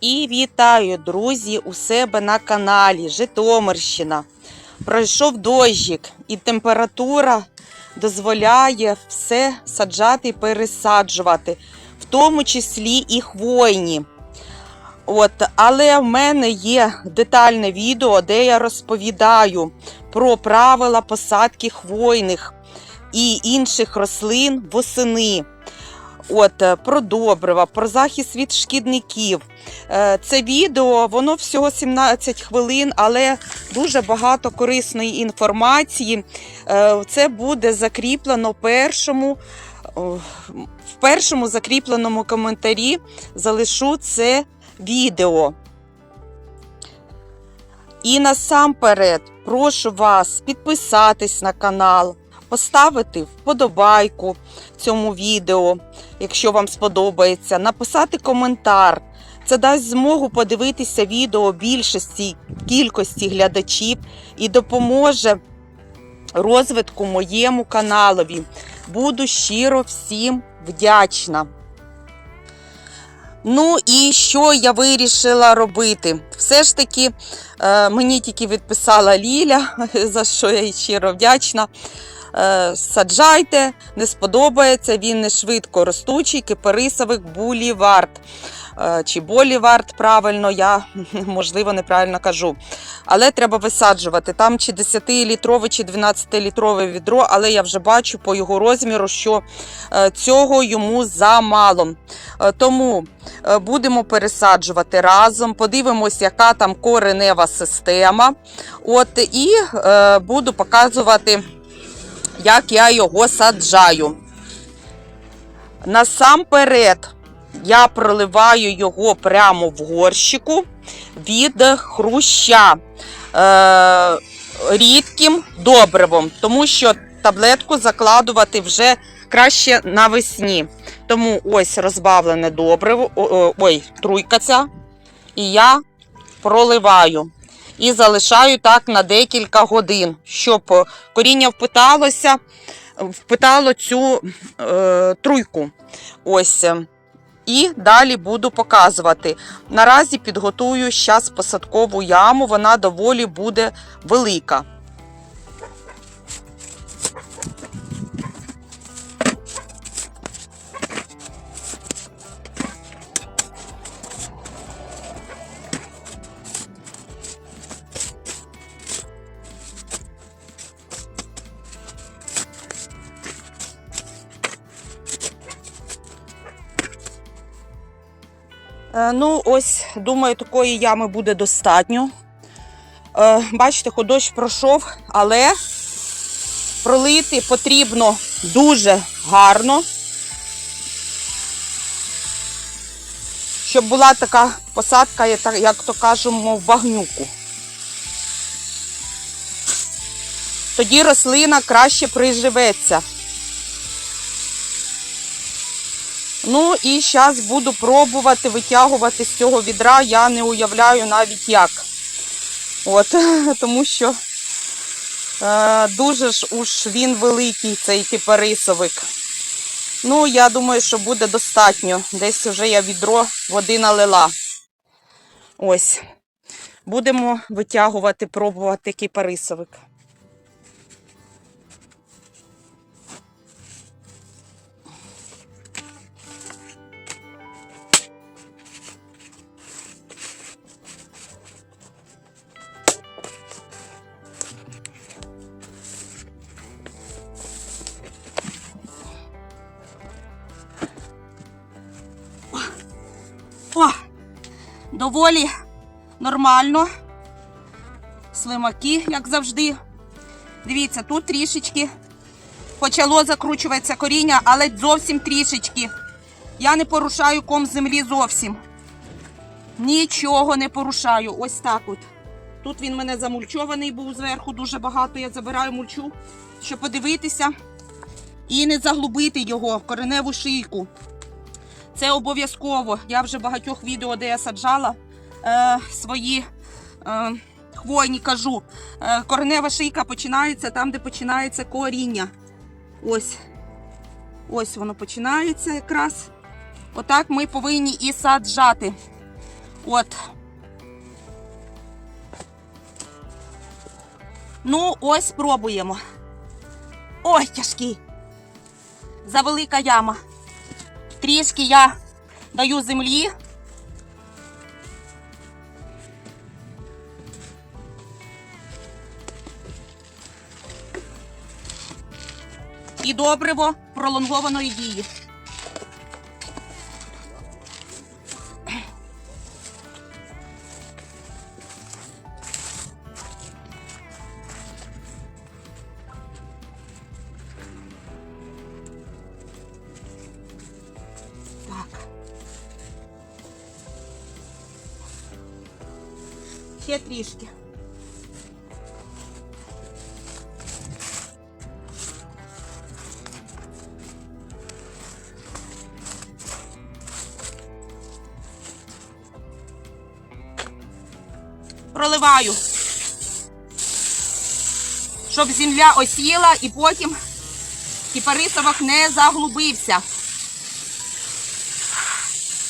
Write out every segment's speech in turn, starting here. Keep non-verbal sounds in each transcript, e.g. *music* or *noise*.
І вітаю, друзі, у себе на каналі Житомирщина. Пройшов дощик, і температура дозволяє все саджати і пересаджувати, в тому числі і хвойні. От, але в мене є детальне відео, де я розповідаю про правила посадки хвойних і інших рослин восени. От, е, про добрива, про захист від шкідників. Е, Це відео, воно всього 17 хвилин, але дуже багато корисної інформації. Е, Це буде закріплено першому. В першому закріпленому коментарі залишу це відео. І насамперед прошу вас підписатись на канал, поставити вподобайку цьому відео, якщо вам сподобається, написати коментар. Це дасть змогу подивитися відео більшості кількості глядачів і допоможе розвитку моєму каналові. Буду щиро всім вдячна. Ну і що я вирішила робити? Все ж таки, е, мені тільки відписала Ліля, *laughs* за що я їй щиро вдячна. Е, Саджайте, не сподобається, він не швидко ростучий, кипарисовик булівард. Е, Чи болівард, правильно, я *laughs* можливо неправильно кажу. Але треба висаджувати. Там чи 10-літрове, чи 12-літрове відро, але я вже бачу по його розміру, що е, цього йому замало. Тому будемо пересаджувати разом, подивимось, яка там коренева система. От, і буду показувати, як я його саджаю. Насамперед я проливаю його прямо в горщику від хруща е, рідким добривом, тому що таблетку закладувати вже краще навесні. Тому ось розбавлене добриво, ой, труйка ця, і я проливаю. І залишаю так на декілька годин, щоб е, коріння впиталося, впитало цю е, труйку. Ось. е. І далі буду показувати. Наразі підготую зараз посадкову яму, вона доволі буде велика. Ну, ось, думаю, такої ями буде достатньо. Е, Бачите, хоч пройшов, але пролити потрібно дуже гарно, щоб була така посадка, як то кажемо, в багнюку. Тоді рослина краще приживеться. Ну і зараз буду пробувати витягувати з цього відра. Я не уявляю навіть як. От, *laughs* тому що е, дуже ж уж він великий, цей кипарисовик. Ну, я думаю, що буде достатньо. Десь вже я відро води налила. Ось. Будемо витягувати, пробувати кипарисовик. Доволі нормально. Слимаки, як завжди. Дивіться, тут трішечки почало закручуватися коріння, але зовсім трішечки. Я не порушаю ком землі зовсім. Нічого не порушаю. Ось так от. Тут він мене замульчований був зверху, дуже багато. Я забираю мульчу, щоб подивитися і не заглубити його, кореневу шийку. Це обов'язково. Я вже багатьох відео, де я саджала е, свої е, хвойні, кажу. Е, коренева шийка починається там, де починається коріння. Ось. Ось воно починається якраз. Отак ми повинні і саджати. От. Ну, ось спробуємо. Ой, тяжкий. Завелика яма. Трішки я даю землі. І добриво пролонгованої дії. Ще трішки. Проливаю. Щоб земля осіла і потім кіпарисовок не заглубився.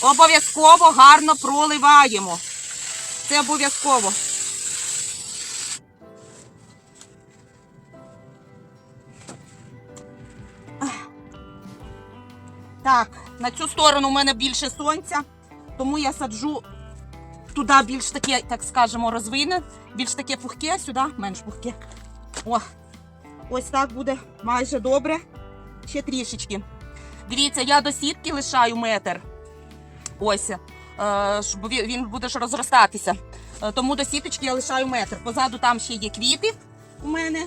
Обов'язково гарно проливаємо. Це обов'язково. Так, на цю сторону у мене більше сонця, тому я саджу туди більш таке, так скажемо, розвине, більш таке пухке, сюди менш пухке. О, ось так буде майже добре. Ще трішечки. Дивіться, я до сітки лишаю метр. Ось, щоб він- буде розростатися. Е, Тому до сіточки я лишаю метр. Позаду там ще є квіти у мене.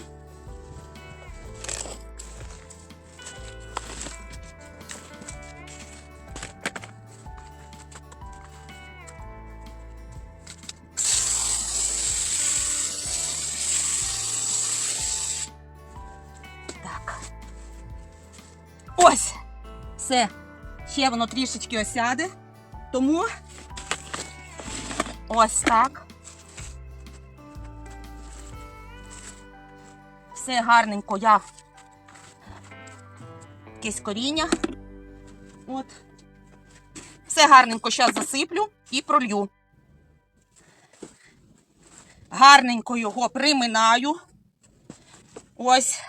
Все. Ще воно трішечки осяде. Тому ось так. Все гарненько я якесь коріння. От. Все гарненько зараз засиплю і пролью. Гарненько його приминаю. Ось.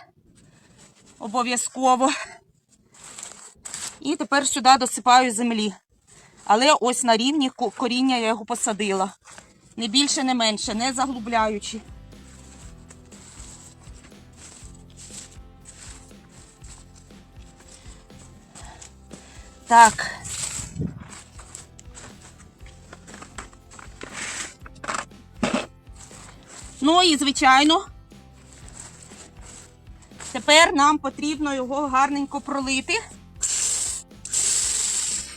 Обов'язково. І тепер сюди досипаю землі. Але ось на рівні коріння я його посадила. Не більше, не менше, не заглубляючи. Так. Ну і, звичайно, тепер нам потрібно його гарненько пролити.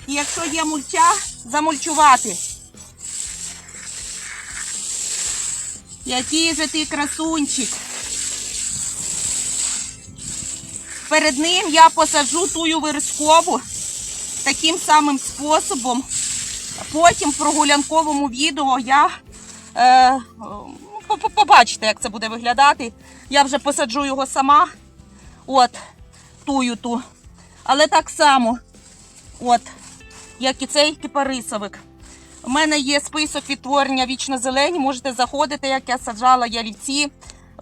І якщо є мульча, замульчувати. Який же ти красунчик. Перед ним я посаджу тую верескову таким самим способом. Потім в прогулянковому відео я е, ну, по- по- побачите, як це буде виглядати. Я вже посаджу його сама. От, тую ту. Але так само, от, як і цей кипарисовик. У мене є список відтворення вічно зелені. Можете заходити, як я саджала ялівці,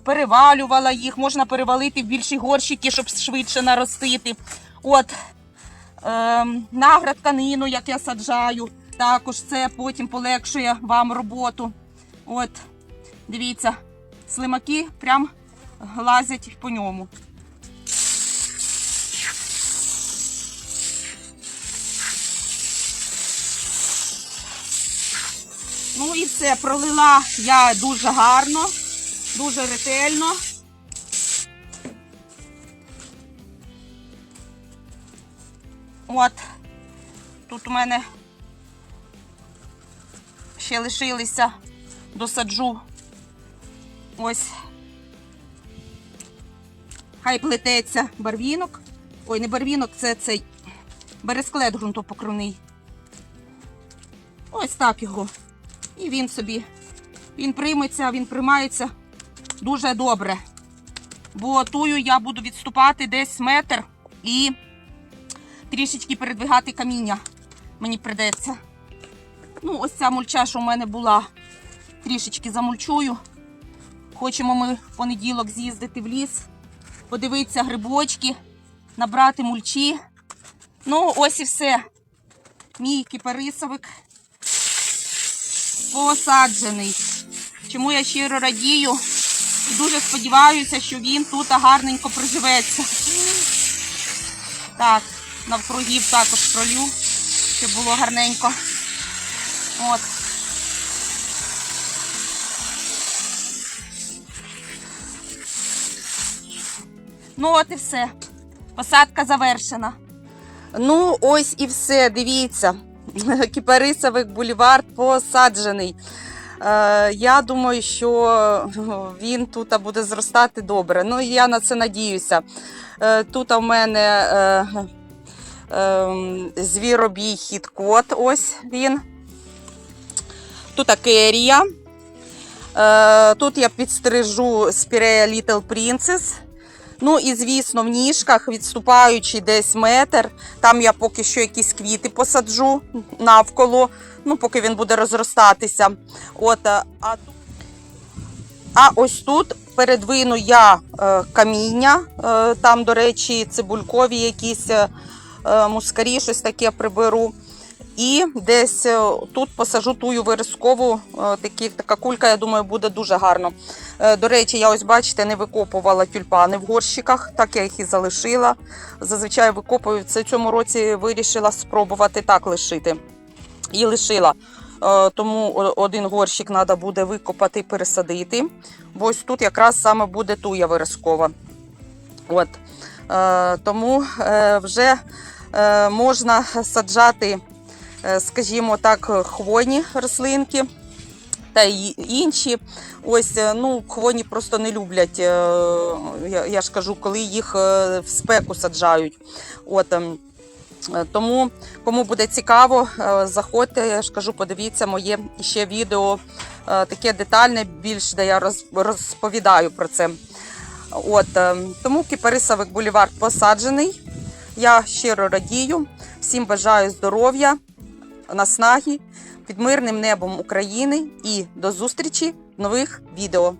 перевалювала їх, можна перевалити в більші горщики, щоб швидше наростити. От ем, наград тканину, як я саджаю. Також це потім полегшує вам роботу. От, дивіться, слимаки прям лазять по ньому. Ну і все, пролила я дуже гарно, дуже ретельно. От, тут у мене ще лишилися, досаджу. Ось. Хай плететься барвінок. Ой, не барвінок, це цей бересклет ґрунтопокровний. Ось так його. І він собі. Він прийметься, він приймається дуже добре. Бо тую я буду відступати десь метр і трішечки передвигати каміння. Мені придеться. Ну, ось ця мульча, що в мене була, трішечки замульчую. Хочемо ми в понеділок з'їздити в ліс, подивитися грибочки, набрати мульчі. Ну, ось і все. Мій кіпарисовик посаджений. Чому я щиро радію і дуже сподіваюся, що він тут гарненько приживеться. Так, навкругів також пролю, щоб було гарненько. От. Ну, от і все. Посадка завершена. Ну, ось і все. Дивіться. *laughs* Кіпарисовик бульвар посаджений. Е, я думаю, що він тут буде зростати добре. Ну, я на це надіюся. Е, тут у мене е, е, звіробій хіт-кот, ось він. Тут керія. Тут я підстрижу Spirea Little Princess. Ну і звісно, в ніжках, відступаючи десь метр, там я поки що якісь квіти посаджу навколо, ну поки він буде розростатися. От, е, а, а ось тут передвину я е, каміння, е, там, до речі, цибулькові якісь мускарі, щось таке приберу. І десь е, тут посажу тую верескову, е, такі, така кулька, я думаю, буде дуже гарно. Е, До речі, я ось бачите, не викопувала тюльпани в горщиках, так я їх і залишила. Зазвичай викопую. Це цьому році вирішила спробувати так лишити. І лишила. Тому один горщик треба буде викопати пересадити. Бо ось тут якраз саме буде туя верескова. От. Тому вже можна саджати, скажімо так, хвойні рослинки та інші. Ось, е, ну, хвойні просто не люблять. е, Я, ж кажу, коли їх е, в спеку саджають. От, ем, е, тому, кому буде цікаво, е, заходьте, я ж кажу, подивіться моє ще відео е, таке детальне, більш де я розповідаю про це. От, е, тому кіпарисовик бульвар посаджений. Я щиро радію. Всім бажаю здоров'я, наснаги під мирним небом України і до зустрічі в нових відео.